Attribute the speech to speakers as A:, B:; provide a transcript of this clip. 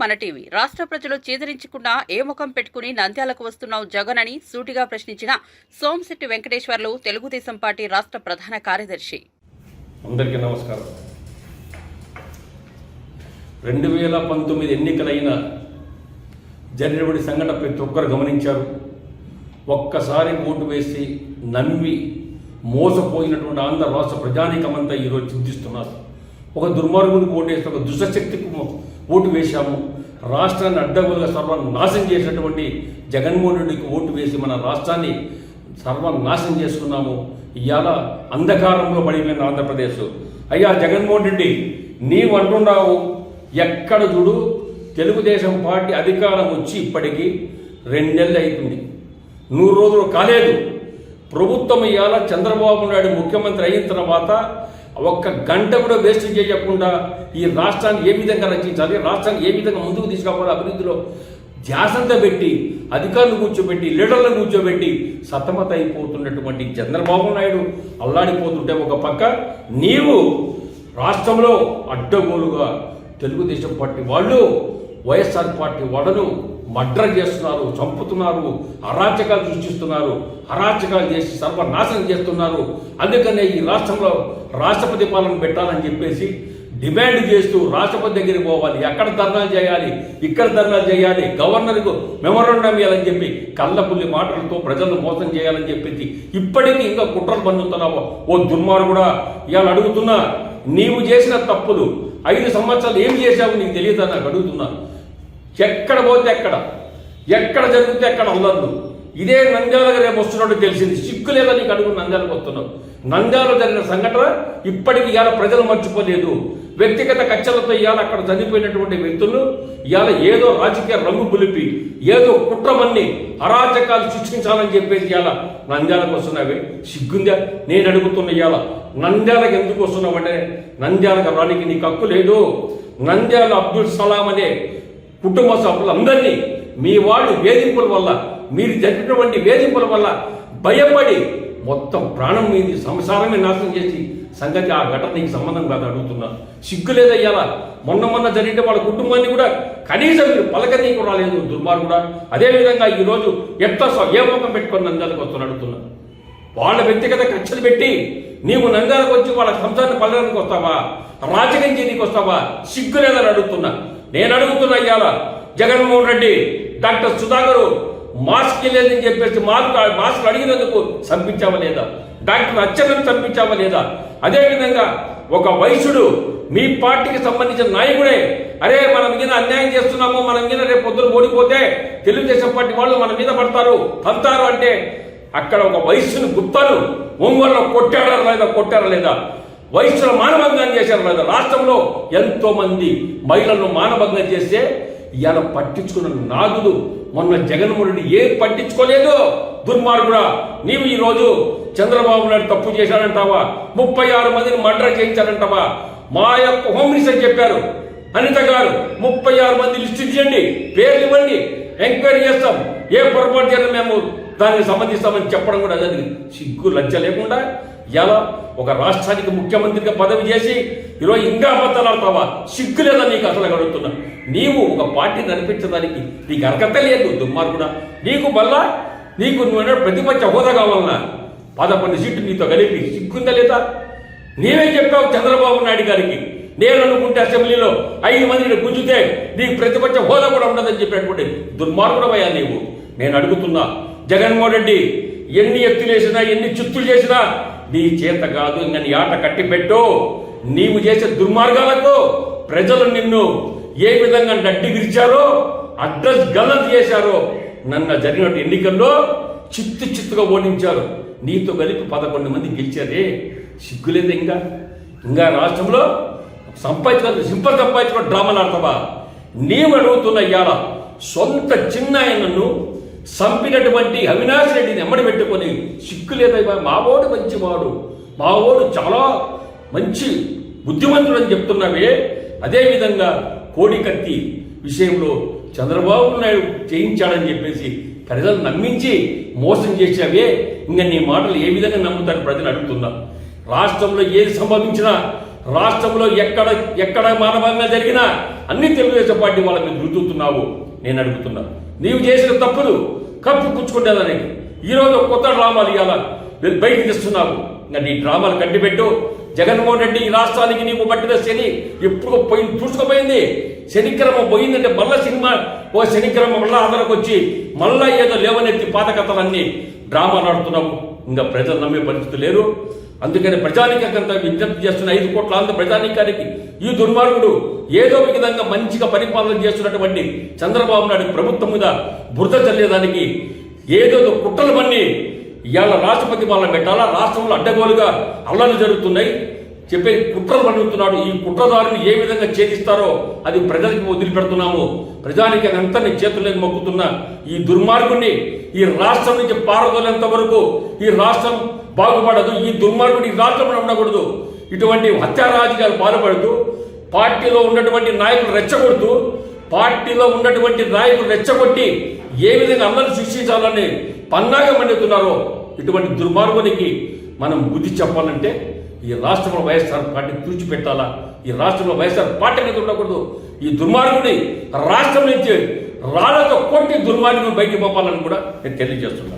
A: మన టీవీ. రాష్ట్ర ప్రజలు చేదరించకుండా ఏ ముఖం పెట్టుకుని నంద్యాలకు వస్తున్నావు జగన్ అని సూటిగా ప్రశ్నించిన సోమశెట్టి వెంకటేశ్వర్లు తెలుగుదేశం పార్టీ రాష్ట్ర ప్రధాన కార్యదర్శి.
B: అందరికీ నమస్కారం. రెండు వేల పంతొమ్మిది ఎన్నికలైన జరిగినటువంటి సంఘటన ప్రతి ఒక్కరు గమనించారు. ఒక్కసారి ఓటు వేసి నమ్మి మోసపోయినటువంటి ఆంధ్ర రాష్ట్ర ప్రజానీకమంతా ఈరోజు చింతిస్తున్నారు. ఒక దుర్మార్గునికి ఓటు వేసి ఒక దుష్టశక్తికి ఓటు వేశాము. రాష్ట్రాన్ని అడ్డగోలుగా సర్వనాశం చేసినటువంటి జగన్మోహన్ రెడ్డికి ఓటు వేసి మన రాష్ట్రాన్ని సర్వనాశనం చేసుకున్నాము. ఇవాళ అంధకారంలో పడిపోయిన ఆంధ్రప్రదేశ్. అయ్యా జగన్మోహన్ రెడ్డి నీవు అంటున్నావు ఎక్కడ చూడు తెలుగుదేశం పార్టీ అధికారం వచ్చి ఇప్పటికీ రెండు నెలలు అవుతుంది నూరు రోజులు కాలేదు. ప్రభుత్వం ఇవాళ చంద్రబాబు నాయుడు ముఖ్యమంత్రి అయిన తర్వాత ఒక్క గంట కూడా వేస్ట్ చేయకుండా ఈ రాష్ట్రాన్ని ఏ విధంగా రచించాలి రాష్ట్రాన్ని ఏ విధంగా ముందుకు తీసుకుపోవాలి అభివృద్ధిలో ధ్యాసంతా పెట్టి అధికారులు కూర్చోబెట్టి లీడర్లను కూర్చోబెట్టి సతమత అయిపోతున్నటువంటి చంద్రబాబు నాయుడు అల్లాడిపోతుంటే ఒక పక్క నీవు రాష్ట్రంలో అడ్డగోలుగా తెలుగుదేశం పార్టీ వాళ్ళు వైఎస్ఆర్ పార్టీ వాళ్ళను మర్డర్ చేస్తున్నారు చంపుతున్నారు అరాచకాలు సృష్టిస్తున్నారు అరాచకాలు చేసి సర్వనాశనం చేస్తున్నారు. అందుకనే ఈ రాష్ట్రంలో రాష్ట్రపతి పాలన పెట్టాలని చెప్పేసి డిమాండ్ చేస్తూ రాష్ట్రపతి దగ్గరికి పోవాలి. ఎక్కడ ధర్నాలు చేయాలి? ఇక్కడ ధర్నాలు చేయాలి. గవర్నర్కు మెమోరండం ఇవ్వాలని చెప్పి కళ్ళపుల్లి మాటలతో ప్రజలను మోసం చేయాలని చెప్పేసి ఇప్పటికీ ఇంకా కుట్రలు పన్నుతున్నావు ఓ దుర్మార్గుడా ఇవాళ అడుగుతున్నా. నీవు చేసిన తప్పులు ఐదు సంవత్సరాలు ఏం చేశావు నీకు తెలియదు? నాకు అడుగుతున్నా. ఎక్కడ పోతే ఎక్కడ ఎక్కడ జరిగితే ఎక్కడ అల్లర్లు. ఇదే నంద్యాలకు రేపు వస్తున్నట్టు తెలిసింది. సిక్కు లేదా నీకు అడుగు నంద్యాలకు వస్తున్నావు. నంద్యాలలో జరిగిన సంఘటన ఇప్పటికి ఇవాళ ప్రజలు మర్చిపోలేదు. వ్యక్తిగత కక్షలతో ఇవాళ అక్కడ చనిపోయినటువంటి వ్యక్తులు ఇవాళ ఏదో రాజకీయ రంగు పులిపి ఏదో కుట్రమన్ని అరాచకాలు సృష్టించాలని చెప్పేసి ఇవాళ నంద్యాలకు వస్తున్నావి. సిగ్గుందా? నేను అడుగుతున్న ఇవాళ నంద్యాలకు ఎందుకు వస్తున్నావంటే నంద్యాలకు రానికి నీకు హక్కు లేదు. నంద్యాల అబ్దుల్ సలాం అనే కుటుంబ సభ్యులందరినీ మీ వాళ్ళు వేధింపుల వల్ల మీరు జరిపినటువంటి వేధింపుల వల్ల భయపడి మొత్తం ప్రాణం మీది సంసారమే నాశనం చేసి సంగతి ఆ ఘటన నీకు సంబంధం కాదు అడుగుతున్నా. సిగ్గు లేదయ్యాలా మొన్న మొన్న జరిగిన వాళ్ళ కుటుంబాన్ని కూడా కనీసం మీరు పలకనీకు రాలేదు దుర్మార్గుడా. అదేవిధంగా ఈరోజు ఎంత ఏ ముఖం పెట్టుకొని నందాలకు వస్తున్నా అడుగుతున్నా. వాళ్ళ వ్యక్తిగత ఖర్చులు పెట్టి నీవు నందాలకు వచ్చి వాళ్ళ సంసారాన్ని పలకడానికి వస్తావా? రాజకీయం చేయడానికి వస్తావా? సిగ్గు లేదని అడుగుతున్నా. నేను అడుగుతున్నా ఇవాళ జగన్మోహన్ రెడ్డి డాక్టర్ సుధాకర్ మాస్క్ లేదని చెప్పేసి మాస్క్ మాస్క్ అడిగినందుకు చంపించావా లేదా? డాక్టర్ అచ్చలను చంపించావా లేదా? అదేవిధంగా ఒక వయసుడు మీ పార్టీకి సంబంధించిన నాయకుడే అరే మనం మీద అన్యాయం చేస్తున్నాము మనం మీద రేపు పొద్దున ఓడిపోతే తెలుగుదేశం పార్టీ వాళ్ళు మన మీద పడతారు తంతారు అంటే అక్కడ ఒక వయస్సును గుప్తాను ఒంగోలులో కొట్టారా లేదా కొట్టారా లేదా? వయస్సులో మానభంగం చేశారు మన రాష్ట్రంలో ఎంతో మంది మహిళలను మానభంగం చేస్తే ఇవాళ పట్టించుకున్న నాగులు మొన్న జగన్మోహన్ ఏ పట్టించుకోలేదు? దుర్మార్గుడా నీవు ఈరోజు చంద్రబాబు నాయుడు తప్పు చేశాడంటావా? ముప్పై ఆరు మందిని మర్డర్ చేయించాడంటావా? మా యొక్క హోమ్ మినిస్టర్ చెప్పారు. అనిత గారు ముప్పై ఆరు మంది లిస్టు ఇచ్చేయండి పేర్లు ఇవ్వండి ఎంక్వైరీ చేస్తాం. ఏ పొరపాటు చేయాలి మేము దానికి సంబంధిస్తామని చెప్పడం కూడా జరిగింది సిగ్గు లజ్జ లేకుండా ఇలా ఒక రాష్ట్రానికి ముఖ్యమంత్రిగా పదవి చేసి ఈరోజు ఇంకా అబద్ధాలు సిగ్గు లేదా నీకు అసలు అడుగుతున్నా నీవు ఒక పార్టీ నడిపించడానికి నీకు అర్హత లేదు దుర్మార్గుడా. నీకు మళ్ళా నీకు నువ్వు ప్రతిపక్ష హోదా కావాలన్నా. పదకొండు సీట్లు నీతో కలిపి సిగ్గుందా లేదా? నీవే చెప్పావు చంద్రబాబు నాయుడు గారికి. నేను అనుకుంటే అసెంబ్లీలో ఐదు మందిని గుంజితే నీకు ప్రతిపక్ష హోదా కూడా ఉండదని చెప్పినటువంటి దుర్మార్గుడమయ్యా నీవు. నేను అడుగుతున్నా జగన్మోహన్ రెడ్డి ఎన్ని ఎత్తులు వేసినా ఎన్ని చిత్తులు చేసినా నీ చేత కాదు ఇంకా నీ ఆట కట్టి పెట్టు నీవు చేసే దుర్మార్గాలకు ప్రజలు నిన్ను ఏ విధంగా నడ్డి విరిచారో అడ్రస్ గలత్ చేశారో నన్న జరిగిన ఎన్నికల్లో చిత్తు చిత్తుగా ఓడించారు. నీతో కలిపి పదకొండు మంది గెలిచారే. సిగ్గులేదు ఇంకా? ఇంకా రాష్ట్రంలో సంపాదించుకో సింపల్ సంపాదించుకో డ్రామాలు ఆడతావా? నీవు అడుగుతున్న ఇవాళ సొంత చిన్న ఆయనను చంపినటువంటి అవినాష్ రెడ్డిని ఎమ్మడి పెట్టుకొని సిగ్గు లేదా మావోడు మంచివాడు. మావోడు చాలా మంచి బుద్ధిమంతుడు అని చెప్తున్నావే. అదేవిధంగా కోడికత్తి విషయంలో చంద్రబాబు నాయుడు చేయించాడని చెప్పేసి ప్రజలు నమ్మించి మోసం చేసావే ఇంకా నీ మాటలు ఏ విధంగా నమ్ముతారు ప్రజలు అడుగుతున్నా. రాష్ట్రంలో ఏది సంభవించినా రాష్ట్రంలో ఎక్కడ ఎక్కడ మానవంగా జరిగినా అన్ని తెలుగుదేశం పార్టీ వాళ్ళ మీద రుద్దుతున్నావు. నేను అడుగుతున్నా. నీవు చేసిన తప్పులు కప్పు పుచ్చుకుంటేదని ఈరోజు కొత్త డ్రామాలు ఇవాళ బయటికి తెస్తున్నావు నన్ను నీ డ్రామాలు కట్టిపెట్టు. జగన్మోహన్ రెడ్డి ఈ రాష్ట్రానికి నీకు పట్టిన శని ఎప్పుడు పోయింది చూసుకుపోయింది శనిక్రమం పోయిందంటే మళ్ళా సినిమా ఓ శనిక్రమం మళ్ళా అందరికి వచ్చి మళ్ళా ఏదో లేవనెత్తి పాత కథలన్నీ డ్రామాలు ఆడుతున్నావు ఇంకా ప్రజలు నమ్మే పరిస్థితి లేరు అందుకని ప్రజానికంతా విజ్ఞప్తి చేస్తున్న ఐదు కోట్ల ఆంధ్ర ప్రజానీకానికి ఈ దుర్మార్గుడు ఏదో విధంగా మంచిగా పరిపాలన చేస్తున్నటువంటి చంద్రబాబు నాయుడు ప్రభుత్వం మీద బురద చల్లేదానికి ఏదో కుట్రలు పన్ని ఇవాళ రాష్ట్రపతి వాళ్ళని పెట్టాలా? రాష్ట్రంలో అడ్డగోలుగా అల్లలు జరుగుతున్నాయి. చెప్పే కుట్రలు పండుతున్నాడు ఈ కుట్రదారుని ఏ విధంగా ఛేదిస్తారో అది ప్రజలకు వదిలిపెడుతున్నాము. ప్రజానికి అంతని చేతుల్లోకి మొక్కుతున్న ఈ దుర్మార్గుణ్ణి ఈ రాష్ట్రం నుంచి పారదోలేంత వరకు ఈ రాష్ట్రం బాగుపడదు ఈ దుర్మార్గుడు ఈ రాష్ట్రంలో ఉండకూడదు. ఇటువంటి హత్యారాజకాలు పాల్పడుతూ పార్టీలో ఉన్నటువంటి నాయకులు రెచ్చగొడుతూ పార్టీలో ఉన్నటువంటి నాయకులు రెచ్చగొట్టి ఏ విధంగా అందరూ శిక్షించాలని పన్నాగా మండుతున్నారో ఇటువంటి దుర్మార్గునికి మనం బుద్ధి చెప్పాలంటే ఈ రాష్ట్రంలో వైఎస్ఆర్ పార్టీ తుడిచిపెట్టాలా? ఈ రాష్ట్రంలో వైఎస్ఆర్ పార్టీ అనేది ఉండకూడదు. ఈ దుర్మార్గుని రాష్ట్రం నుంచి రాళ్ళతో కొట్టి దుర్మార్గుని బయటికి పంపాలని కూడా నేను తెలియజేస్తున్నాను.